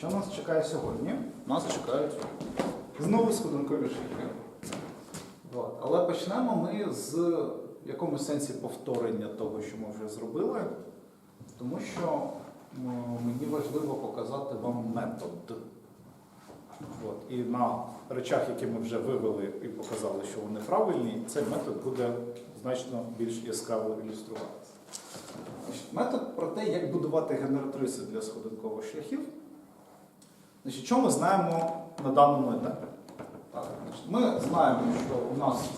Що нас чекає сьогодні? Нас чекають знову сходинкові шляхи. Але почнемо ми з в якомусь сенсі повторення того, що ми вже зробили, тому що мені важливо показати вам метод. От. І на речах, які ми вже вивели і показали, що вони правильні, цей метод буде значно більш яскраво ілюструватися. Метод про те, як будувати генератриси для сходинкових шляхів. Значить, що ми знаємо на даному етапі? Так, значить, ми знаємо, що у нас,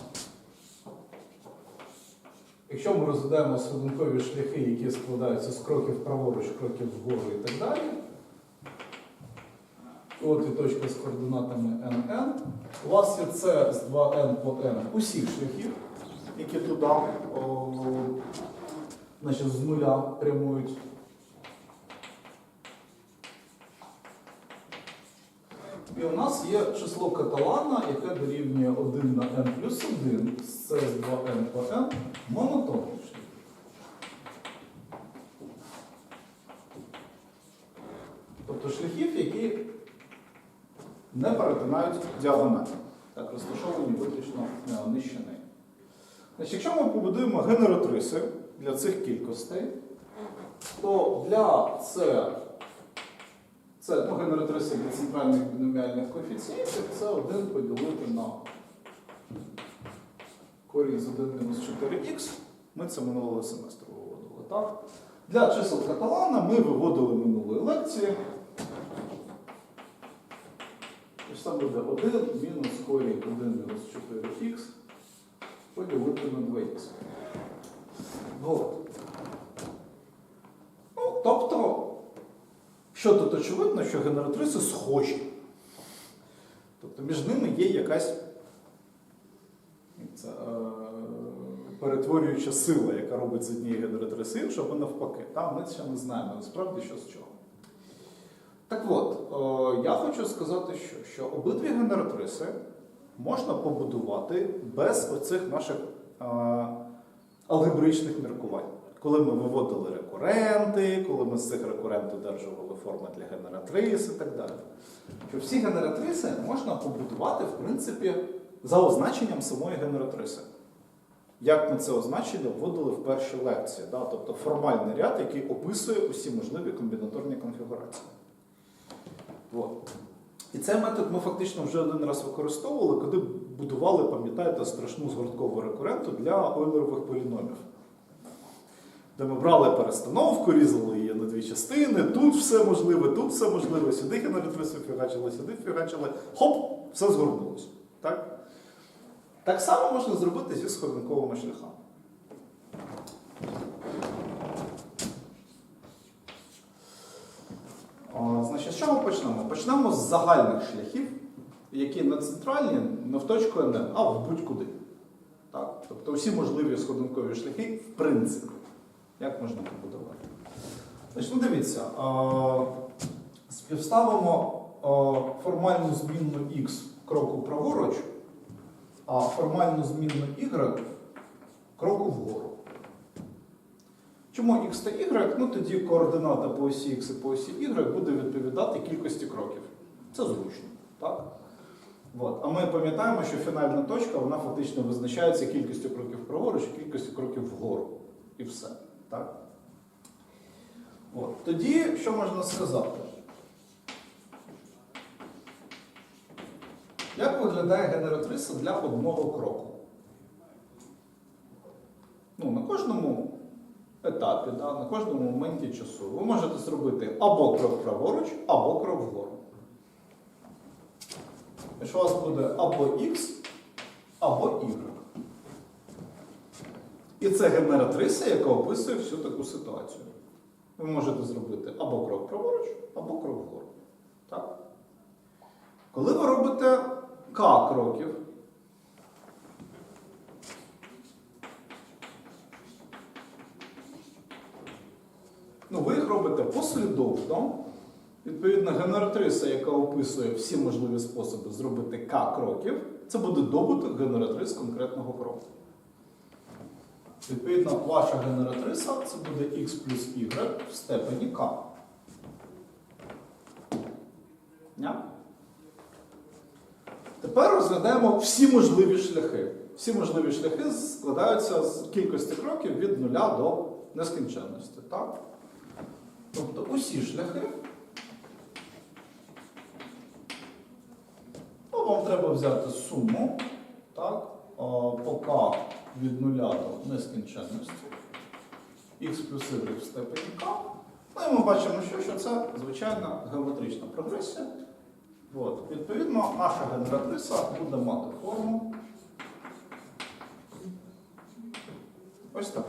якщо ми розглядаємо сходинкові шляхи, які складаються з кроків праворуч, кроків вгору і так далі, от і точка з координатами NN, у вас є це з 2n по n усіх шляхів, які туди о, значить, з нуля прямують. І у нас є число каталана, яке дорівнює 1 на n плюс 1 з з 2n по n монотонний шлях. Тобто шляхів, які не перетинають діагональ. Так, розташовані виключно нижче неї. Значить, якщо ми побудуємо генератриси для цих кількостей, то для це, це ну, генератриси для центральних біноміальних коефіцієнтів, це 1 поділити на корінь з 1 мінус 4х. Ми це минулого семестру виводили. Так? Для чисел каталана ми виводили минулої лекції. І це буде 1 мінус корінь 1 мінус 4х поділити на 2х. От. Ну, тобто, що тут очевидно, що генератриси схожі. Тобто між ними є якась це, е, перетворююча сила, яка робить з однієї генератриси іншу, або навпаки. Там ми ще не знаємо насправді, що з чого. Так от, е, я хочу сказати, що, що обидві генератриси можна побудувати без оцих наших е, алгебричних міркувань. Коли ми виводили рекуренти, коли ми з цих рекурентів одержували форми для генератрис і так далі. Що всі генератриси можна побудувати, в принципі, за означенням самої генератриси. Як ми це означення вводили в першій лекції, да? тобто формальний ряд, який описує усі можливі комбінаторні конфігурації. От. І цей метод ми фактично вже один раз використовували, коли будували, пам'ятаєте, страшну згорткову рекуренту для ойлерових поліномів. Де ми брали перестановку, різали її на дві частини, тут все можливе, тут все можливе, сюди генератрису фігачили, сюди фігачили, хоп, все згорнулося. Так? так само можна зробити зі сходинковими шляхами. О, Значить, з чого почнемо? Почнемо з загальних шляхів, які не центральні, не в точку НН, а в будь-куди. Тобто усі можливі сходинкові шляхи, в принципі, як можна побудувати. Значить, ну дивіться, співставимо формальну змінну х кроку праворуч, а формальну змінну y кроку вгору. Чому x та y? Ну тоді координата по осі x і по осі y буде відповідати кількості кроків. Це зручно. так? От. А ми пам'ятаємо, що фінальна точка вона фактично визначається кількістю кроків праворуч кількістю кроків вгору. І все. Так? От. Тоді що можна сказати? Як виглядає генератриса для одного кроку? Ну, на кожному етапі, да, на кожному моменті часу ви можете зробити або крок праворуч, або крок вгору. Якщо у вас буде або X, або Y. І це генератриса, яка описує всю таку ситуацію. Ви можете зробити або крок праворуч, або крок вгору. Так? Коли ви робите К кроків, ну, ви їх робите послідовно. Відповідно, генератриса, яка описує всі можливі способи зробити К кроків, це буде добуток генератрис конкретного кроку. Відповідно, ваша генератриса це буде x плюс y в степені k. Тепер розглядаємо всі можливі шляхи. Всі можливі шляхи складаються з кількості кроків від нуля до нескінченності. Так? Тобто усі шляхи. Ну, вам треба взяти суму, так? по k від нуля до нескінченності. х плюс y в степені k. Ну і ми бачимо, що, що це звичайна геометрична прогресія. От. Відповідно, наша генератриса буде мати форму. Ось так.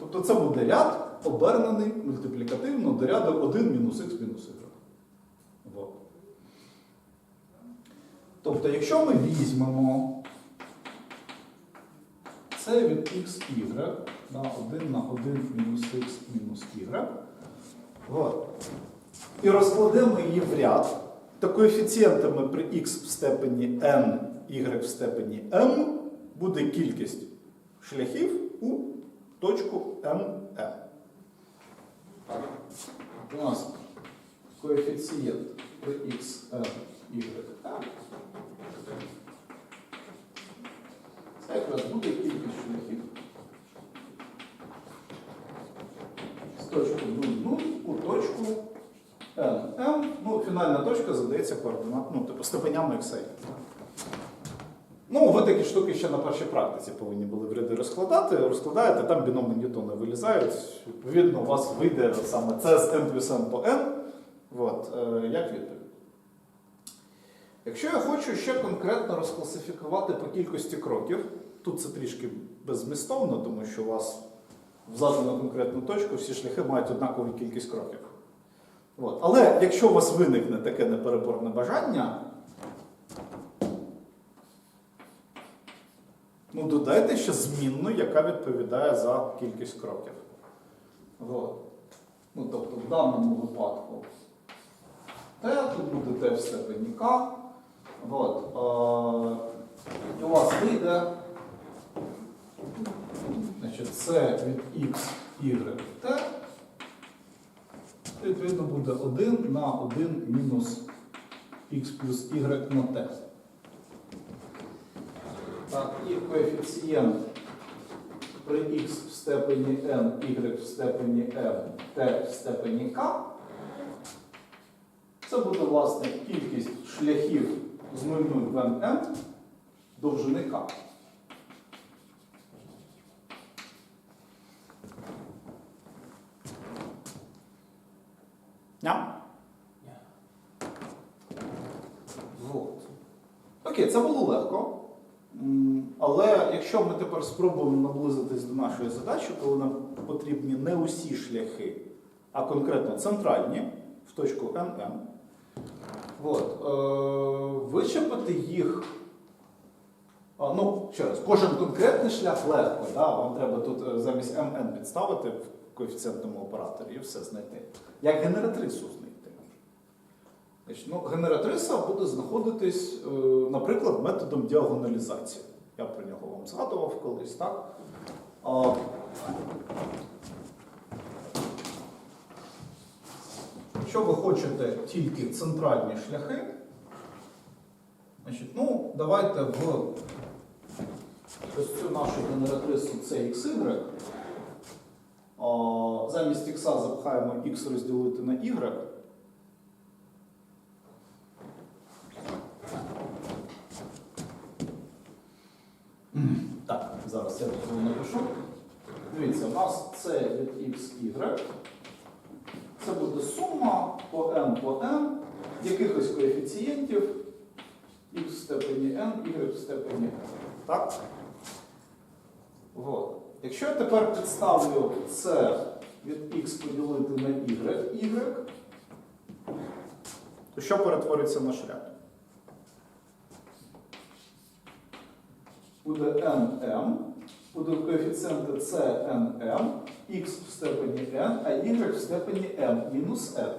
Тобто це буде ряд, обернений мультиплікативно до ряду 1 мінус х мінус y. Тобто, якщо ми візьмемо це від xy на 1 на 1 мінус х мінус y, і розкладемо її в ряд, то коефіцієнтами при x в степені n, y в степені m буде кількість шляхів у точку nm. У нас коефіцієнт при x, n, y, m. Це якраз буде кількість шляхів. З точки 0, у точку n. ну, фінальна точка задається координат, ну, типу степенями xi. Ну, ви такі штуки ще на першій практиці повинні були в ряди розкладати. Розкладаєте, там біноми Ньютона вилізають. Відповідно, у вас вийде саме це з n плюс n по n. От, е, як відповідь. Якщо я хочу ще конкретно розкласифікувати по кількості кроків, тут це трішки беззмістовно, тому що у вас в задану конкретну точку всі шляхи мають однакову кількість кроків. От. Але якщо у вас виникне таке непереборне бажання, ну додайте ще змінну, яка відповідає за кількість кроків. От. Ну, тобто в даному випадку Т, тут буде Т в степені К. От. Е, у вас вийде значить, це від X, Y, T. Відповідно буде 1 на 1 мінус X плюс Y на T. Так, і коефіцієнт при x в степені n, y в степені m, t в степені k. Це буде, власне, кількість шляхів з 0,0 в nm довжини k. Ням? Вот. Окей, це було легко. Але якщо ми тепер спробуємо наблизитись до нашої задачі, коли нам потрібні не усі шляхи, а конкретно центральні в точку NM, от, е, вичепити їх. А, ну, ще раз, кожен конкретний шлях легко, да? вам треба тут е, замість MN підставити в коефіцієнтному операторі і все знайти. Як генератрису знайти. Ну, генератриса буде знаходитись, е, наприклад, методом діагоналізації. Я про нього вам згадував колись, так? А, Якщо ви хочете тільки центральні шляхи, значить, ну, давайте в ось цю нашу генератрису CXY замість x запхаємо x розділити на y. Зараз напишу. Дивіться, у нас це від x, y. Це буде сума по n по n якихось коефіцієнтів x в степені n, y в степені n. Так? Вот. Якщо я тепер підставлю це від x поділити на y, y, то що перетвориться на шлях? буде nm, буде коефіцієнти c nm, x в степені n, а y в степені m мінус n.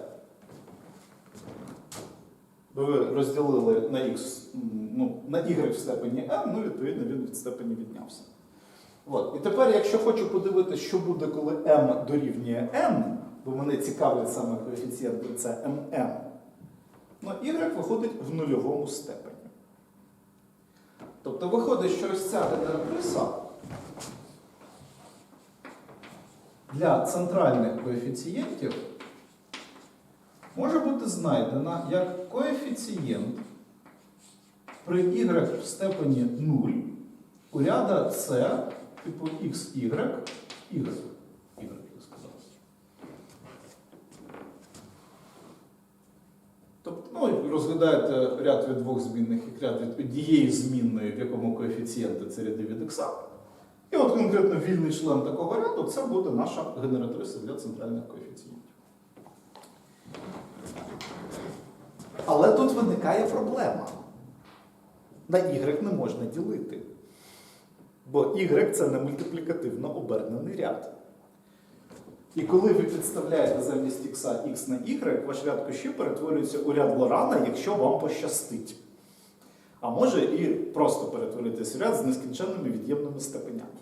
Ви розділили на x, ну, на y в степені m, ну, відповідно, він від степені віднявся. От. І тепер, якщо хочу подивитися, що буде, коли m дорівнює n, бо мене цікавлять саме коефіцієнти це mn, Ну, y виходить в нульовому степені. Тобто виходить, що ось ця генератриса для центральних коефіцієнтів може бути знайдена як коефіцієнт при y в степені 0 у ряда c типу xy, y, y, я сказав. Тобто, ну, розглядаєте ряд від двох змінних і ряд від однієї змінної, в якому коефіцієнти це ряди від х. От конкретно вільний член такого ряду це буде наша генератриса для центральних коефіцієнтів. Але тут виникає проблема. На y не можна ділити. Бо y це не мультиплікативно обернений ряд. І коли ви підставляєте замість x x на y, ваш ряд кущів перетворюється у ряд Лорана, якщо вам пощастить. А може і просто перетворитися в ряд з нескінченними від'ємними степенями.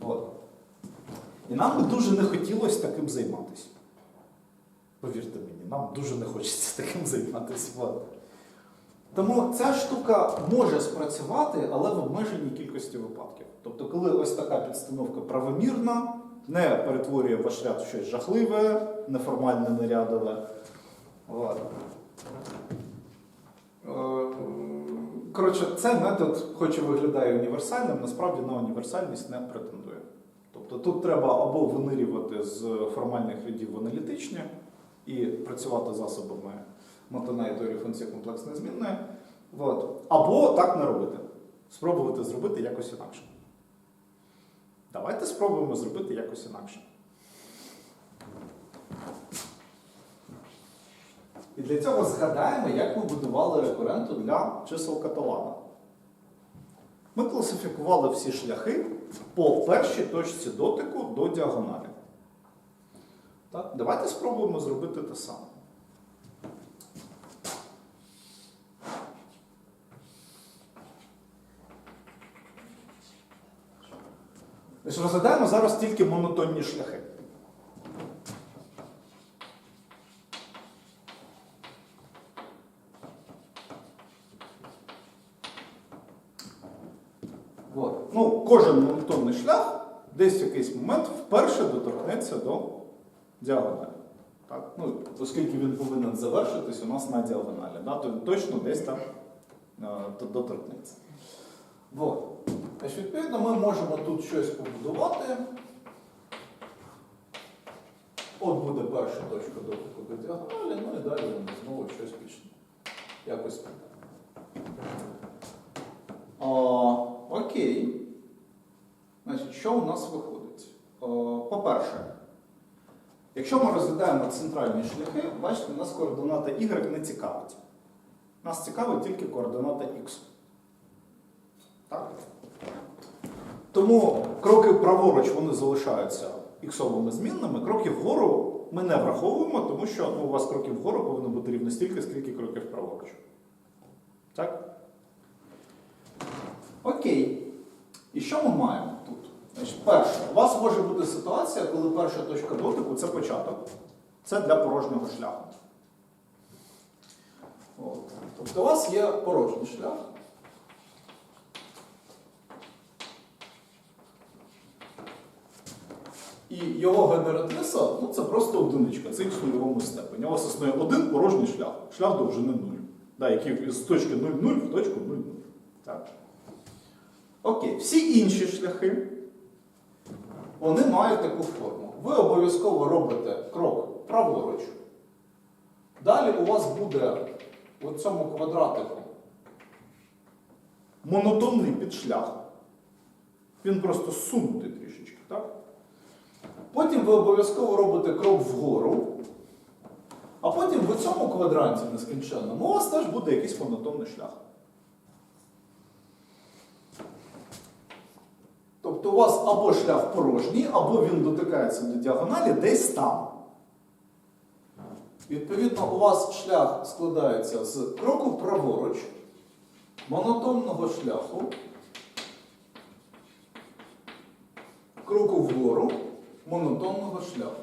От. І нам би дуже не хотілося таким займатися. Повірте мені, нам дуже не хочеться таким займатися. От. Тому ця штука може спрацювати, але в обмеженій кількості випадків. Тобто, коли ось така підстановка правомірна, не перетворює ваш ряд в щось жахливе, неформальне, нерядове. От. Е, Коротше, цей метод, хоч і виглядає універсальним, насправді на універсальність не претендує. Тобто тут треба або винирювати з формальних рядів в аналітичні і працювати засобами Мотана і теорії функції комплексної змінної, от. або так не робити. Спробувати зробити якось інакше. Давайте спробуємо зробити якось інакше. І для цього згадаємо, як ми будували рекуренту для чисел каталана. Ми класифікували всі шляхи по першій точці дотику до діагоналі. Так? Давайте спробуємо зробити те саме. Розглядаємо зараз тільки монотонні шляхи. От. Ну, кожен монотонний шлях десь в якийсь момент вперше доторкнеться до діагоналі. Так? Ну, оскільки він повинен завершитись у нас на діагоналі, да? то він точно десь там е, доторкнеться. Вот. Значить, відповідно, ми можемо тут щось побудувати. От буде перша точка дотику до діагоналі, ну і далі вони знову щось почне. Якось піде. Окей. Значить, що у нас виходить? По-перше, якщо ми розглядаємо центральні шляхи, бачите, нас координата y не цікавить. Нас цікавить тільки координата x. Так? Тому кроки праворуч вони залишаються іксовими змінними, кроки вгору ми не враховуємо, тому що ну, у вас кроків вгору повинно бути рівно стільки, скільки кроків праворуч. Так? Окей. І що ми маємо тут? Значить, перше, у вас може бути ситуація, коли перша точка дотику це початок. Це для порожнього шляху. От. Тобто у вас є порожній шлях. І його генератриса ну, це просто одиничка, це в нульовому степені. У вас існує один порожній шлях, шлях довжини 0, да, який з точки 0,0 в точку 0,0. Так. Окей, всі інші шляхи вони мають таку форму. Ви обов'язково робите крок праворуч. Далі у вас буде у цьому квадратику монотонний підшлях. Він просто сунутий трішечки, так? Потім ви обов'язково робите крок вгору, а потім в цьому квадранті нескінченному у вас теж буде якийсь монотонний шлях. Тобто у вас або шлях порожній, або він дотикається до діагоналі десь там. Відповідно, у вас шлях складається з кроку праворуч, монотонного шляху, кроку вгору, монотонного шляху.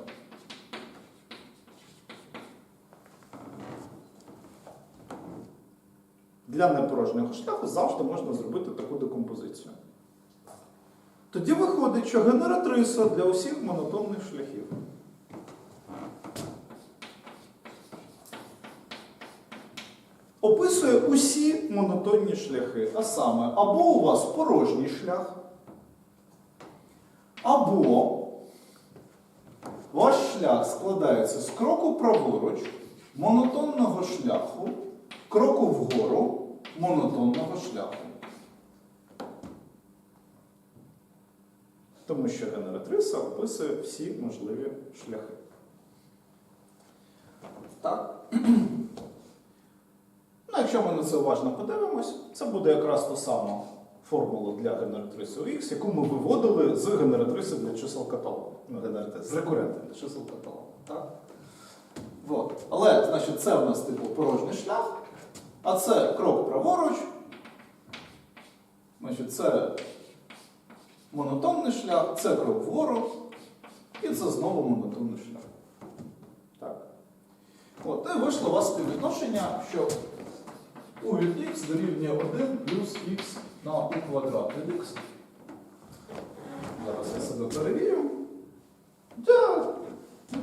для непорожнього шляху завжди можна зробити таку декомпозицію. Тоді виходить, що генератриса для усіх монотонних шляхів. Описує усі монотонні шляхи. А саме, або у вас порожній шлях, або ваш шлях складається з кроку праворуч, монотонного шляху, кроку вгору, монотонного шляху. Тому що генератриса описує всі можливі шляхи. Так. Ну, якщо ми на це уважно подивимось, це буде якраз та сама формула для генератриси X, яку ми виводили з генератриси для чисел каталогу. Ну, з рекурента для чисел каталогу. Так? Вот. Але, значить, це в нас типу порожній шлях, а це крок праворуч. Значить, це монотонний шлях, це крок вгору, і це знову монотонний шлях. Так. От, і вийшло у вас співвідношення, що у від х дорівнює 1 плюс х на у квадрат від х. Зараз я себе перевірю. Да.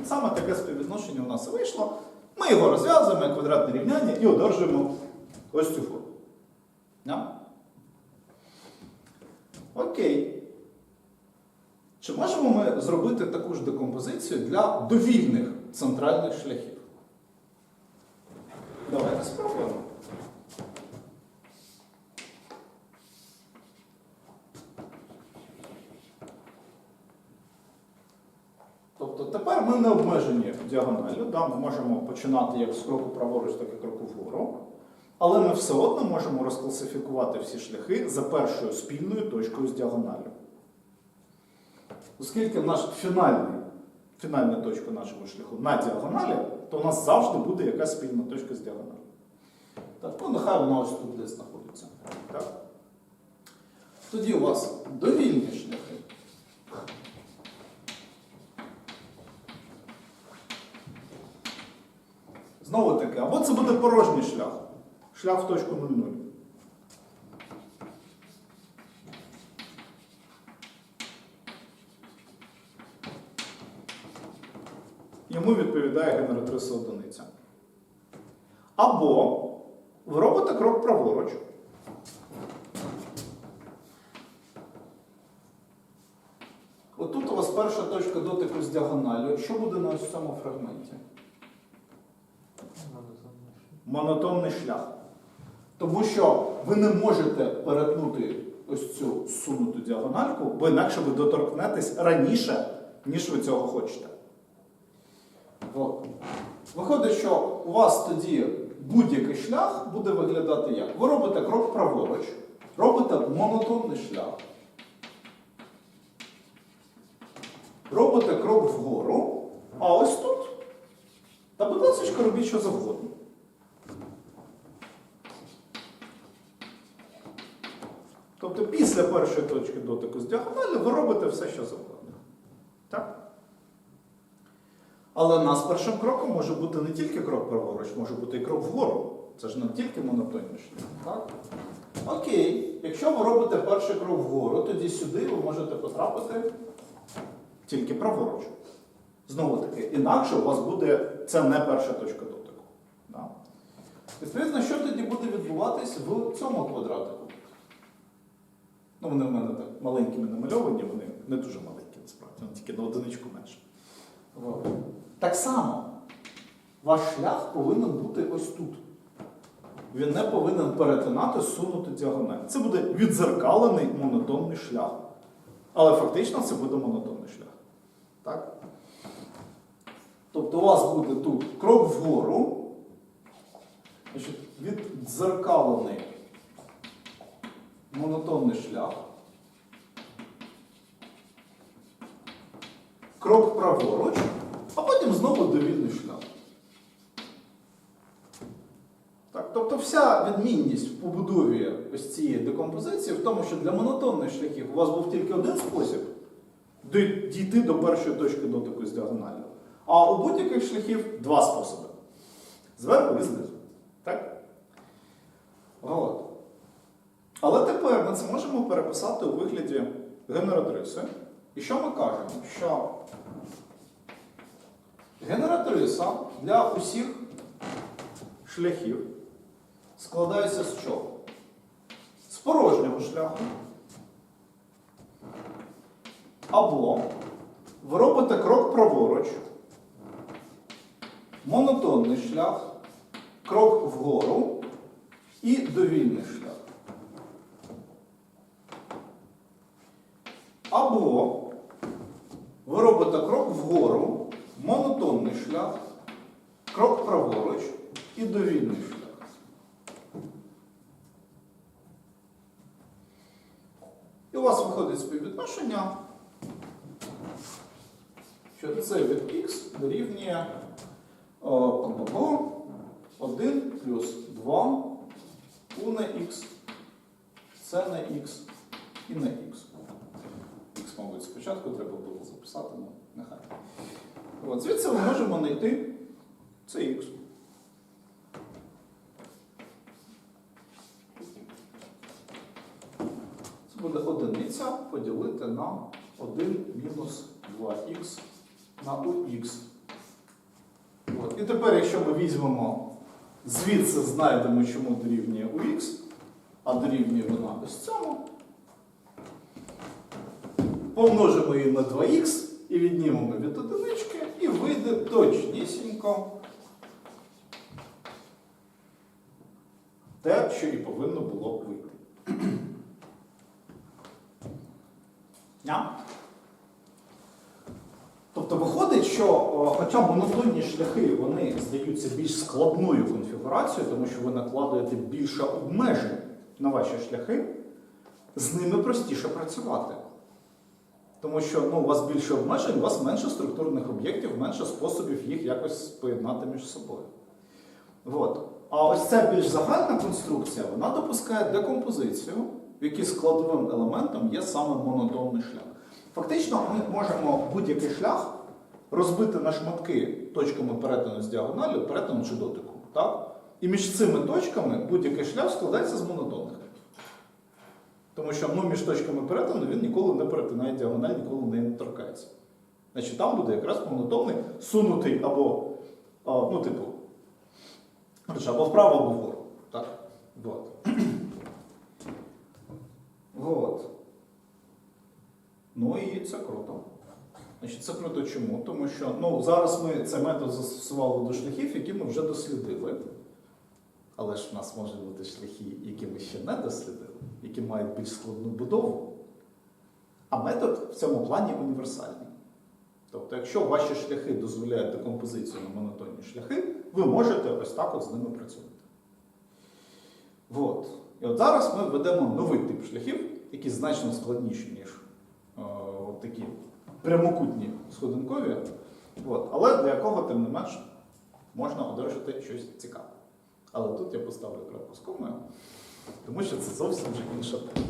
Саме таке співвідношення у нас і вийшло. Ми його розв'язуємо як квадратне рівняння і одержуємо ось цю форму. Да? Окей. Чи можемо ми зробити таку ж декомпозицію для довільних центральних шляхів? Давайте спробуємо. Тобто тепер ми не обмежені діагоналлю, да? ми можемо починати як з кроку праворуч, так і кроку вгору. Але ми все одно можемо розкласифікувати всі шляхи за першою спільною точкою з діагоналлю. Оскільки наш фінальний, фінальна точка нашого шляху на діагоналі, то у нас завжди буде якась спільна точка з діагоналю. Так, ну нехай вона ось тут десь знаходиться. Так? Тоді у вас довільні шляхи. Знову таки, або це буде порожній шлях. Шлях в точку 0,0. Йому відповідає генератриса одиниця. Або ви робите крок праворуч. Отут у вас перша точка дотику з діагоналю. Що буде на ось цьому фрагменті? монотонний шлях. Тому що ви не можете перетнути ось цю сунуту діагональку, бо інакше ви доторкнетесь раніше, ніж ви цього хочете. От. Виходить, що у вас тоді будь-який шлях буде виглядати як? Ви робите крок праворуч, робите монотонний шлях. Робите крок вгору, а ось тут. Та будь ласка, робіть що завгодно. Тобто після першої точки дотику з діагоналі ви робите все, що завгодно. Так? Але нас першим кроком може бути не тільки крок праворуч, може бути і крок вгору. Це ж не тільки монотонний. Так? Окей, якщо ви робите перший крок вгору, тоді сюди ви можете потрапити тільки праворуч. Знову таки, інакше у вас буде це не перша точка дотику. Да? Відповідно, що тоді буде відбуватись в цьому квадратику? Ну, вони в мене так маленькими намальовані, вони не дуже маленькі, насправді, вони тільки на одиничку менше. Так само, ваш шлях повинен бути ось тут. Він не повинен перетинати сунуту діагональ. Це буде відзеркалений монотонний шлях. Але фактично це буде монотонний шлях. Так? Тобто у вас буде тут крок вгору, значить, віддзеркалений монотонний шлях. Крок праворуч, а потім знову довільний шлях. Так, тобто вся відмінність в побудові ось цієї декомпозиції в тому, що для монотонних шляхів у вас був тільки один спосіб дійти до першої точки дотику з діагоналю. А у будь-яких шляхів два способи. Зверху і знизу. Так? От. Але тепер ми це можемо переписати у вигляді генератриси. І що ми кажемо? Що генератриса для усіх шляхів складається з чого? З порожнього шляху. Або ви робите крок праворуч, монотонний шлях, крок вгору і довільний шлях. Або ви робите крок вгору, монотонний шлях, крок праворуч і довільний шлях. І у вас виходить співвідношення, що це від х дорівнює о, 1 плюс 2 у на х, це на х і на х. Х, мабуть, спочатку треба було записати, ну нехай. От, звідси ми можемо знайти це х. Це буде одиниця поділити на 1 мінус 2х на ux. От. І тепер, якщо ми візьмемо звідси знайдемо, чому дорівнює ux, а дорівнює вона ось цьому, помножимо її на 2х і віднімемо від одинички, вийде точнісінько те, що і повинно було б вийти. Тобто виходить, що хоча монотонні шляхи вони здаються більш складною конфігурацією, тому що ви накладуєте більше обмежень на ваші шляхи, з ними простіше працювати. Тому що ну, у вас більше обмежень, у вас менше структурних об'єктів, менше способів їх якось поєднати між собою. От. А ось ця більш загальна конструкція, вона допускає декомпозицію, в якій складовим елементом є саме монотонний шлях. Фактично, ми можемо будь-який шлях розбити на шматки точками перетину з діагоналю, перетину чи дотику. Так? І між цими точками будь-який шлях складається з монотонних. Тому що ну, між точками перетину він ніколи не перетинає діагональ, ніколи не торкається. Значить, там буде якраз монотонний, сунутий або, а, ну, типу, або вправо, або вгору. Так? Вот. Вот. Ну і це круто. Значить, це круто чому? Тому що ну, зараз ми цей метод застосували до шляхів, які ми вже дослідили. Але ж в нас можуть бути шляхи, які ми ще не дослідили, які мають більш складну будову. А метод в цьому плані універсальний. Тобто, якщо ваші шляхи дозволяють декомпозицію на монотонні шляхи, ви можете ось так от з ними працювати. От. І от зараз ми введемо новий тип шляхів, які значно складніші, ніж е, такі прямокутні сходинкові, от. але для якого, тим не менш, можна одержати щось цікаве. Але тут я поставлю крапку з комою, тому що це зовсім вже інша тема.